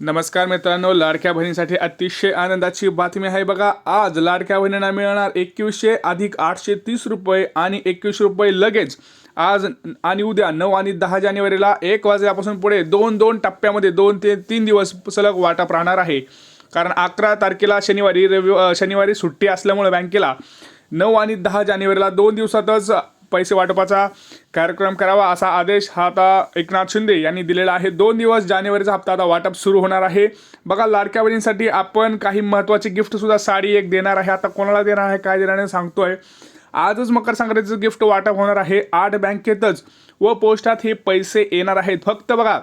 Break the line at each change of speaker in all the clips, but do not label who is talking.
नमस्कार मित्रांनो लाडक्या बहिणीसाठी अतिशय आनंदाची बातमी आहे बघा. आज लाडक्या बहिणींना मिळणार एकवीसशे अधिक आठशे तीस रुपये आणि एकवीस रुपये लगेच. आज आणि उद्या नऊ आणि दहा जानेवारीला एक वाजल्यापासून पुढे दोन दोन टप्प्यामध्ये दोन ते तीन दिवस सलग वाटप राहणार आहे. कारण अकरा तारखेला शनिवारी रवि शनिवारी सुट्टी असल्यामुळे बँकेला नऊ आणि दहा जानेवारीला दोन दिवसातच पैसे वाटपाचा कार्यक्रम करावा असा आदेश हा आता एकनाथ शिंदे यांनी दिलेला आहे. दोन दिवस जानेवारीचा हप्ता आता वाटप सुरू होणार आहे. बघा लाडक्या बहिणींसाठी आपण काही महत्त्वाची गिफ्ट सुद्धा साडी एक देणार आहे. आता कोणाला देणार आहे काय देणार आहे सांगतोय. आजच मकर संक्रांतीचं गिफ्ट वाटप होणार आहे. आठ बँकेतच व पोस्टात हे पैसे येणार आहेत. फक्त बघा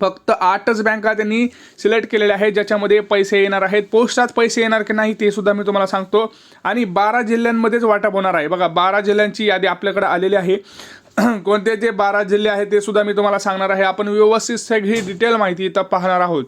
फक्त आठच बँका त्यांनी सिलेक्ट केलेल्या आहेत ज्याच्यामध्ये पैसे येणार आहेत. पोस्टात पैसे येणार की नाही ते सुद्धा मी तुम्हाला सांगतो. आणि बारा जिल्ह्यांमध्येच वाटप होणार आहे. बघा बारा जिल्ह्यांची यादी आपल्याकडे आलेली आहे. कोणते जे बारा जिल्हे आहेत ते सुद्धा मी तुम्हाला सांगणार आहे. आपण व्यवस्थित सगळी डिटेल माहिती इथं पाहणार आहोत.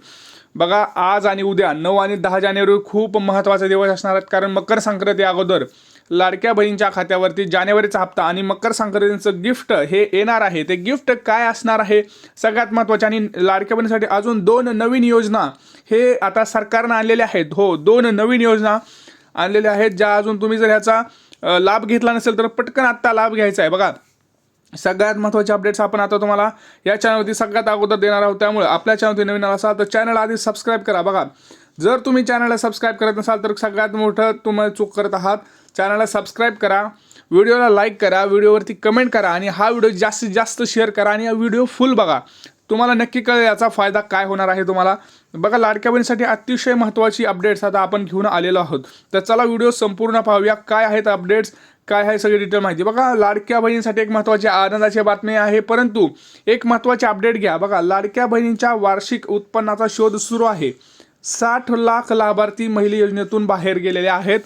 बघा आज आणि उद्या नऊ आणि दहा जानेवारी खूप महत्त्वाचे दिवस असणार आहेत. कारण मकर संक्रांती अगोदर. लाडक्या बहिणीच्या खात्यावरती जानेवारीचा हप्ता आणि मकर संक्रांतीचं गिफ्ट हे येणार आहे. ते गिफ्ट काय असणार आहे? सगळ्यात महत्त्वाचे आणि लाडक्या बहिणीसाठी अजून दोन नवीन योजना हे आता सरकारनं आणलेल्या आहेत. हो दोन नवीन योजना आणलेल्या आहेत ज्या अजून तुम्ही जर ह्याचा लाभ घेतला नसेल तर पटकन आत्ता लाभ घ्यायचा आहे. बघा सगळ्यात महत्त्वाचे अपडेट्स आपण आता तुम्हाला या चॅनलवरती सगळ्यात अगोदर देणार आहोत. त्यामुळे आपल्या चॅनलवरती नवीन आला असाल तर चॅनल आधी सबस्क्राईब करा. बघा जर तुम्ही चॅनलला सबस्क्राईब करत नसाल तर सगळ्यात मोठं तुम्ही चूक करत आहात. चॅनलला सबस्क्राईब करा व्हिडिओला लाईक करा व्हिडिओवरती कमेंट करा आणि हा व्हिडिओ जास्तीत जास्त शेअर करा आणि हा व्हिडिओ फुल बघा. तुम्हाला नक्की कळेल याचा फायदा काय होणार आहे तुम्हाला. बघा लाडक्या बहिणीसाठी अतिशय महत्त्वाची अपडेट्स आता आपण घेऊन आलेलो आहोत. तर चला व्हिडिओ संपूर्ण पाहूया. काय आहेत अपडेट्स काय आहे सगळी डिटेल माहिती? बघा लाडक्या बहिणींसाठी एक महत्त्वाची आनंदाची बातमी आहे. परंतु एक महत्त्वाची अपडेट घ्या. बघा लाडक्या बहिणींच्या वार्षिक उत्पन्नाचा शोध सुरू आहे. साठ लाख लाभार्थी महिला योजनेतून बाहेर गेलेले आहेत.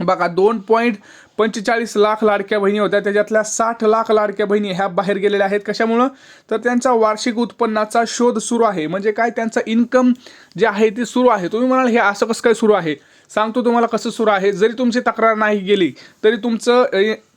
बघा दोन पॉईंट पंचेचाळीस लाख लाडक्या बहिणी होत्या. त्याच्यातल्या साठ लाख लाडक्या बहिणी ह्या बाहेर गेलेल्या आहेत. कशामुळं? तर त्यांचा वार्षिक उत्पन्नाचा शोध सुरू आहे. म्हणजे काय? त्यांचा इन्कम जे आहे ते सुरू आहे. तुम्ही म्हणाल हे असं कसं काय सुरू आहे? सांगतो तुम्हाला कसं सुरू आहे. जरी तुमची तक्रार नाही गेली तरी तुमचं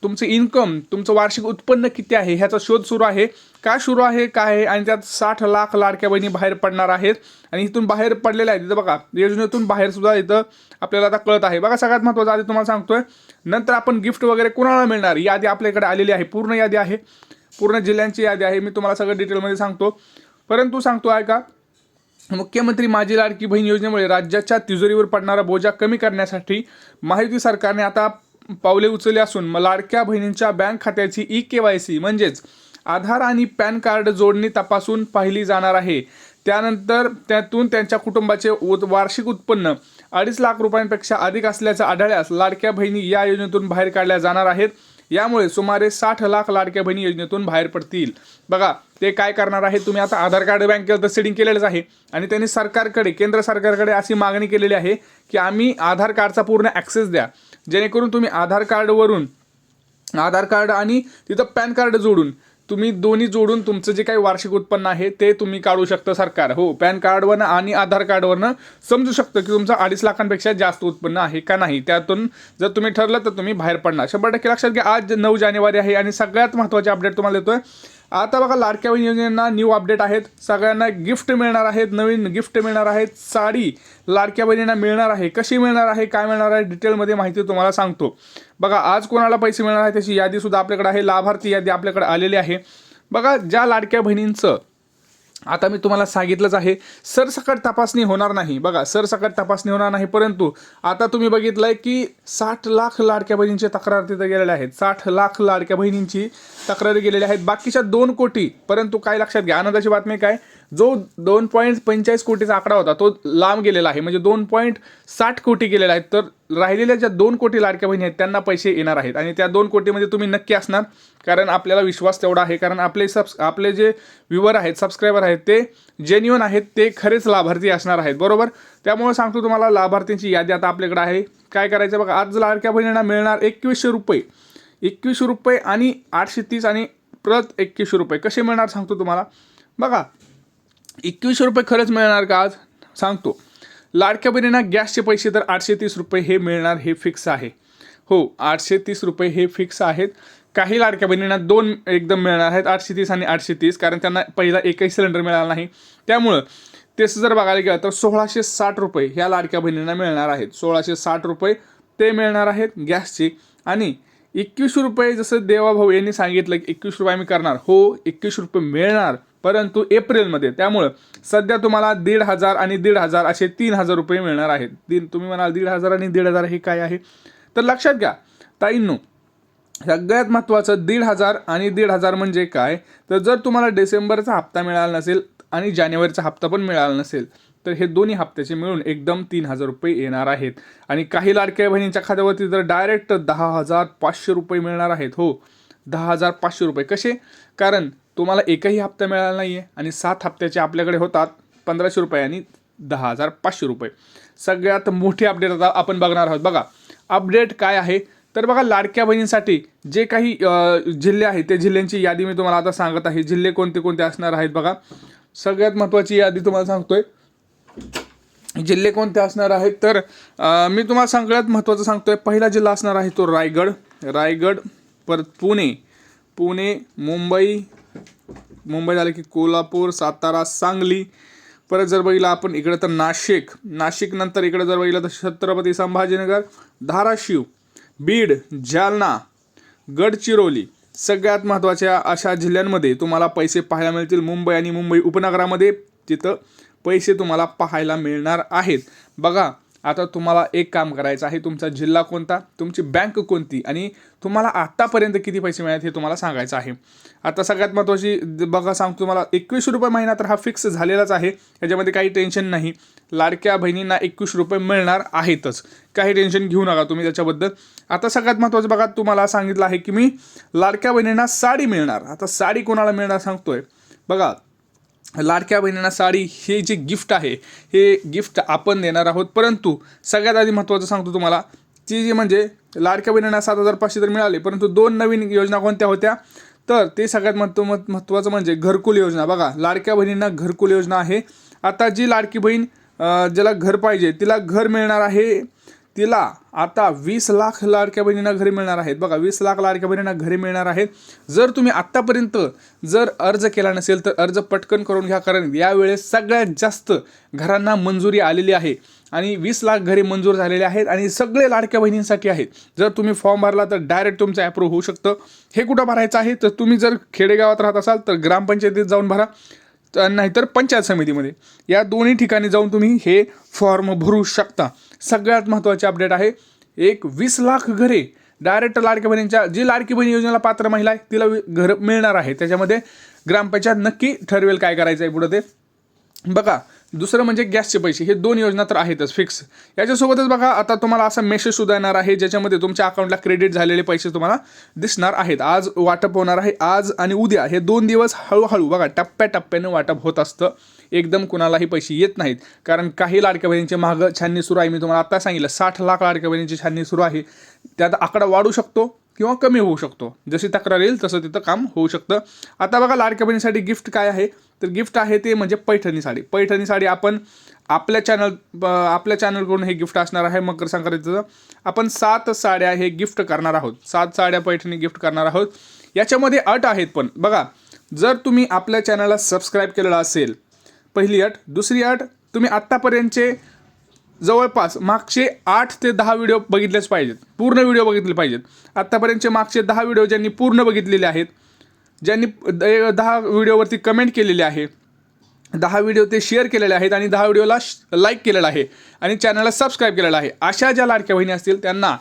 तुमचं इन्कम तुमचं वार्षिक उत्पन्न किती आहे ह्याचा शोध सुरू आहे. काय सुरू आहे काय आहे? आणि त्यात साठ लाख लाडक्या बहिणी बाहेर पडणार आहेत. आणि इथून बाहेर पडलेल्या आहेत. इथं बघा योजनेतून बाहेर सुद्धा इथं आपल्याला आता कळत आहे. बघा सगळ्यात महत्त्वाचं आधी तुम्हाला सांगतोय नंतर आपण गिफ्ट वगैरे कुणाला मिळणार? यादी आपल्याकडे आलेली आहे. पूर्ण यादी आहे. पूर्ण जिल्ह्यांची यादी आहे. मी तुम्हाला सगळं डिटेलमध्ये सांगतो. परंतु सांगतो आहे का मुख्यमंत्री माझी लाडकी बहीण योजनेमुळे राज्याच्या तिजोरीवर पडणारा बोजा कमी करण्यासाठी महायुती सरकारने आता पावले उचलली असून लाडक्या बहिणींच्या बँक खात्याची ई के वाय सी म्हणजेच आधार आणि पॅन कार्ड जोडणी तपासून पाहिली जाणार आहे. त्यानंतर त्यातून त्यांच्या कुटुंबाचे उत- वार्षिक उत्पन्न अडीच लाख रुपयांपेक्षा अधिक असल्याचं आढळल्यास लाडक्या बहिणी या योजनेतून बाहेर काढल्या जाणार आहेत. यामुळे सुमारे साठ लाख लाडक्या बहिणी योजनेतून बाहेर पडतील. बघा ते काय करणार आहे? तुम्ही आता आधार कार्ड बँकेला तर सेटिंग केलेलंच आहे. आणि त्यांनी सरकारकडे केंद्र सरकारकडे अशी मागणी केलेली आहे की आम्ही आधार कार्डचा पूर्ण ॲक्सेस द्या. जेणेकरून तुम्ही आधार कार्डवरून आधार कार्ड आणि तिथं पॅन कार्ड जोडून तुम्ही दोन्ही जोडून तुमचं जे काही वार्षिक उत्पन्न आहे ते तुम्ही काढू शकता सरकार. हो पॅन कार्डवरनं आणि आधार कार्डवरनं समजू शकतं की तुमचं अडीच लाखांपेक्षा जास्त उत्पन्न आहे का नाही. त्यातून जर तुम्ही ठरलं तर तुम्ही बाहेर पडणार. शंभर टक्के लक्षात घ्या आज नऊ जानेवारी आहे आणि सगळ्यात महत्त्वाचे अपडेट तुम्हाला देतोय. आता बघा लाडक्या बहीण योजनेना न्यू अपडेट आहेत. सगळ्यांना गिफ्ट मिळणार आहेत नवीन गिफ्ट मिळणार आहेत. साडी लाडक्या बहिणींना मिळणार आहे. कशी मिळणार आहे काय मिळणार आहे डिटेलमध्ये माहिती तुम्हाला सांगतो. बघा आज कोणाला पैसे मिळणार आहे त्याची यादीसुद्धा आपल्याकडे आहे. लाभार्थी यादी आपल्याकडे आलेली आहे. बघा ज्या लाडक्या बहिणींचं आता मी तुम्हाला सांगितलंच आहे सरसकट तपासणी होणार नाही. बघा सरसकट तपासणी होणार नाही परंतु आता तुम्ही बघितलंय की साठ लाख लाडक्या बहिणींची तक्रार तिथं गेलेल्या आहेत. साठ लाख लाडक्या बहिणींची तक्रारी गेलेल्या आहेत. बाकीच्या दोन कोटी परंतु काय लक्षात घ्या आनंदाची बातमी काय? जो दोन पॉईंट पंचेचाळीस कोटीचा आकडा होता तो लांब गेलेला आहे. म्हणजे दोन पॉईंट साठ कोटी गेलेला आहे. तर राहिलेल्या ज्या दोन कोटी लाडक्या बहिणी आहेत त्यांना पैसे येणार आहेत. आणि त्या दोन कोटीमध्ये तुम्ही नक्की असणार कारण आपल्याला विश्वास तेवढा आहे. कारण आपले सबस् आपले जे व्ह्युअर आहेत सबस्क्रायबर आहेत ते जेन्युअन आहेत ते खरेच लाभार्थी असणार आहेत. बरोबर? त्यामुळे सांगतो तुम्हाला लाभार्थींची यादी आता आपल्याकडे आहे. काय करायचं बघा आज लाडक्या बहिणींना मिळणार एकवीसशे रुपये. एकवीसशे रुपये आणि आठशे तीस आणि प्रत एकवीसशे रुपये. कसे मिळणार सांगतो तुम्हाला? बघा एकवीसशे रुपये खरंच मिळणार का आज? सांगतो. लाडक्या बहिणींना गॅसचे पैसे तर आठशे तीस रुपये हे मिळणार हे फिक्स आहे. हो आठशे तीस रुपये हे फिक्स आहेत. काही लाडक्या बहिणींना दोन एकदम मिळणार आहेत आठशे तीस आणि आठशे तीस कारण त्यांना पहिला एकही सिलेंडर मिळाला नाही. त्यामुळं तेच जर बघायला गेलं तर सोळाशे साठ रुपये ह्या लाडक्या बहिणींना मिळणार आहेत. सोळाशे साठ रुपये ते मिळणार आहेत गॅसचे. आणि एकवीसशे रुपये जसं देवाभाऊ यांनी सांगितलं की एकवीस रुपये आम्ही करणार. हो एकवीस रुपये मिळणार. परंतु एप्रिलमध्ये त्यामुळं सध्या तुम्हाला दीड हजार आणि दीड हजार असे तीन हजार रुपये मिळणार आहेत. तीन तुम्ही म्हणाल दीड हजार आणि दीड हजार हे काय आहे? तर लक्षात घ्या ताईंनो सगळ्यात महत्त्वाचं दीड हजार आणि दीड हजार म्हणजे काय? तर जर तुम्हाला डिसेंबरचा हप्ता मिळाला नसेल आणि जानेवारीचा हप्ता पण मिळाला नसेल तर हे दोन्ही हप्त्याचे मिळून एकदम तीन हजार रुपये येणार आहेत. आणि काही लाडक्या बहिणींच्या खात्यावरती तर डायरेक्ट दहा हजार पाचशे रुपये मिळणार आहेत हो दहा हजार पाचशे रुपये. कसे? कारण तुम्हाला एकही हप्ता मिळाला नाही आहे आणि सात हप्त्याचे आपल्याकडे होतात पंधराशे रुपये आणि दहा हजार पाचशे रुपये. सगळ्यात मोठी अपडेट आता आपण बघणार आहोत. बघा अपडेट काय आहे? तर बघा लाडक्या बहिणींसाठी जे काही जिल्हे आहेत त्या जिल्ह्यांची यादी मी तुम्हाला आता सांगत आहे. जिल्हे कोणते कोणते असणार आहेत बघा. सगळ्यात महत्त्वाची यादी तुम्हाला सांगतोय. जिल्हे कोणते असणार आहेत? तर मी तुम्हाला सगळ्यात महत्त्वाचं सांगतोय. पहिला जिल्हा असणार आहे तो रायगड. रायगड परत पुणे. पुणे मुंबई मुंबई झालं की कोल्हापूर सातारा सांगली. परत जर बघितलं आपण इकडे तर नाशिक. नाशिक नंतर इकडे जर बघितलं तर छत्रपती संभाजीनगर धाराशिव बीड जालना गडचिरोली. सगळ्यात महत्त्वाच्या अशा जिल्ह्यांमध्ये तुम्हाला पैसे पाहायला मिळतील. मुंबई आणि मुंबई उपनगरामध्ये तिथं पैसे तुम्हाला पाहायला मिळणार आहेत. बघा आता तुम्हाला एक काम करायचं आहे. तुमचा जिल्हा कोणता? तुमची बँक कोणती? आणि तुम्हाला आत्तापर्यंत किती पैसे मिळाले हे तुम्हाला सांगायचं आहे. आता सगळ्यात महत्त्वाची ज- बघा सांगतो तुम्हाला एकवीस रुपये महिना तर हा फिक्स झालेलाच आहे. याच्यामध्ये काही टेन्शन नाही. लाडक्या बहिणींना एकवीस रुपये मिळणार आहेतच. काही टेन्शन घेऊ नका तुम्ही त्याच्याबद्दल. आता सगळ्यात महत्त्वाचं बघा तुम्हाला सांगितलं आहे की मी लाडक्या बहिणींना साडी मिळणार. आता साडी कोणाला मिळणार सांगतोय. बघा लाडक्या बहिणींना साडी हे जे गिफ्ट आहे हे गिफ्ट आपण देणार आहोत. परंतु सगळ्यात आधी महत्त्वाचं सांगतो तुम्हाला ती जी म्हणजे लाडक्या बहिणींना सात हजार पाचशे तर मिळाले परंतु दोन नवीन योजना कोणत्या होत्या? तर ते सगळ्यात महत्त्व महत्त्वाचं म्हणजे घरकुल योजना. बघा लाडक्या बहिणींना घरकुल योजना आहे. आता जी लाडकी बहीण ज्याला घर पाहिजे तिला घर मिळणार आहे तिला आता वीस लाख लाडक्या बहिणींना घरी मिळणार आहेत. बघा वीस लाख लाडक्या बहिणींना घरी मिळणार आहेत. जर तुम्ही आत्तापर्यंत जर अर्ज केला नसेल तर अर्ज पटकन करून घ्या कारण यावेळेस सगळ्यात जास्त घरांना मंजुरी आलेली आहे. आणि वीस लाख घरी मंजूर झालेले आहेत आणि सगळे लाडक्या बहिणींसाठी आहेत. जर तुम्ही फॉर्म भरला तर डायरेक्ट तुमचं ॲप्रूव्ह होऊ शकतं. हे कुठं भरायचं आहे? तर तुम्ही जर खेडेगावात राहत असाल तर ग्रामपंचायतीत जाऊन भरा. तर नाहीतर पंचायत समितीमध्ये. या दोन्ही ठिकाणी जाऊन तुम्ही हे फॉर्म भरू शकता. सगळ्यात महत्त्वाचे अपडेट आहे. एक वीस लाख घरे डायरेक्ट लाडकी बहिणींच्या जी लाडकी बहीण योजनेला पात्र महिला आहे तिला वि- घर मिळणार आहे. त्याच्यामध्ये ग्रामपंचायत नक्की ठरवेल काय करायचं आहे पुढं ते. बघा दुसरं म्हणजे गॅसचे पैसे. हे दोन योजना तर आहेतच फिक्स याच्यासोबतच बघा आता तुम्हाला असा मेसेज सुद्धा येणार आहे ज्याच्यामध्ये तुमच्या अकाउंटला क्रेडिट झालेले पैसे तुम्हाला दिसणार आहेत. आज वाटप होणार आहे आज आणि उद्या. हे दोन दिवस हळूहळू बघा टप्प्याटप्प्याने वाटप होत असतं. एकदम कुणालाही पैसे येत नाहीत. कारण काही लाडक्या बहिणींचे मागं छाननी सुरू आहे. मी तुम्हाला आता सांगितलं साठ लाख लाडक्या बहिणींची छाननी सुरू आहे. त्यात आकडा वाढू शकतो. किंवा कमी होऊ शकतो. जशी तक्रार येईल तसं तिथं काम होऊ शकतं. आता बघा लाडक्या बहिणीसाठी गिफ्ट काय आहे? तर गिफ्ट आहे ते म्हणजे पैठणी साडी. पैठणी साडी आपण आपल्या चॅनल आपल्या चॅनलकडून हे गिफ्ट असणार आहे मकर संक्रांतीचं. आपण सात साड्या हे गिफ्ट करणार आहोत. सात साड्या पैठणी गिफ्ट करणार आहोत. याच्यामध्ये अट आहेत पण. बघा जर तुम्ही आपल्या चॅनलला सबस्क्राईब केलेला असेल पहिली अट. दुसरी अट तुम्ही आत्तापर्यंतचे जवळपास मागचे आठ ते दहा व्हिडिओ बघितलेच पाहिजेत. पूर्ण व्हिडिओ बघितले पाहिजेत. आत्तापर्यंतचे मागचे दहा व्हिडिओ ज्यांनी पूर्ण बघितलेले आहेत ज्यांनी द- दहा व्हिडिओवरती कमेंट केलेली आहे दहा व्हिडिओ ते शेअर केलेले आहेत आणि दहा व्हिडिओला लाईक केलेला आहे आणि चॅनलला सबस्क्राईब केलेला आहे. अशा ज्या लाडक्या बहिणी असतील त्यांना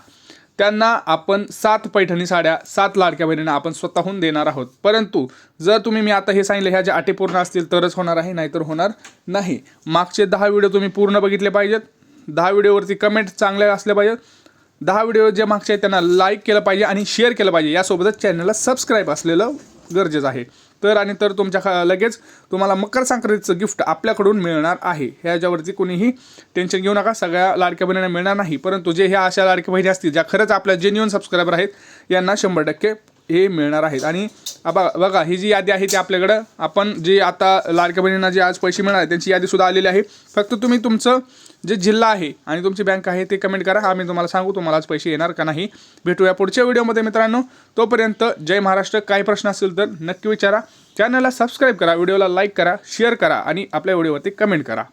त्यांना आपण सात पैठणी साड्या सात लाडक्या बहिणींना आपण स्वतःहून देणार आहोत. परंतु जर तुम्ही मी आता हे सांगितलं ह्या ज्या अटी पूर्ण असतील तरच होणार आहे नाहीतर होणार नाही. मागचे दहा व्हिडिओ तुम्ही पूर्ण बघितले पाहिजेत. दहा व्हिडिओवरती कमेंट चांगल्या असल्या पाहिजेत. दहा व्हिडिओ जे मागचे आहेत त्यांना लाईक केलं पाहिजे आणि शेअर केलं पाहिजे. यासोबतच चॅनलला सबस्क्राईब असलेलं गरजेचं आहे. तर आणि तर तुमच्या खा लगेच तुम्हाला मकर संक्रांतीचं गिफ्ट आपल्याकडून मिळणार आहे. ह्याच्यावरती कुणीही टेन्शन घेऊ नका. सगळ्या लाडक्या बहिणींना मिळणार नाही. परंतु जे ह्या अशा लाडक्या बहिणी असतील ज्या खरंच आपल्या जेन्युअन सबस्क्रायबर आहेत यांना शंभर टक्के हे मिळणार आहेत. आणि बघा बघा ही जी यादी आहे ती आपल्याकडं आपण जे आता लाडक्या बहिणींना जे आज पैसे मिळणार आहेत त्यांची यादीसुद्धा आलेली आहे. फक्त तुम्ही तुमचं जे जिल्हा आहे आणि तुमची बँक आहे ते कमेंट करा. आम्ही तुम्हाला सांगू तुम्हाला आज पैसे येणार का नाही भेटूया पुढच्या व्हिडिओमध्ये मित्रांनो. तोपर्यंत जय महाराष्ट्र. काही प्रश्न असतील तर नक्की विचारा. चॅनलला सबस्क्राईब करा व्हिडिओला लाईक करा शेअर करा आणि आपल्या व्हिडिओवरती कमेंट करा.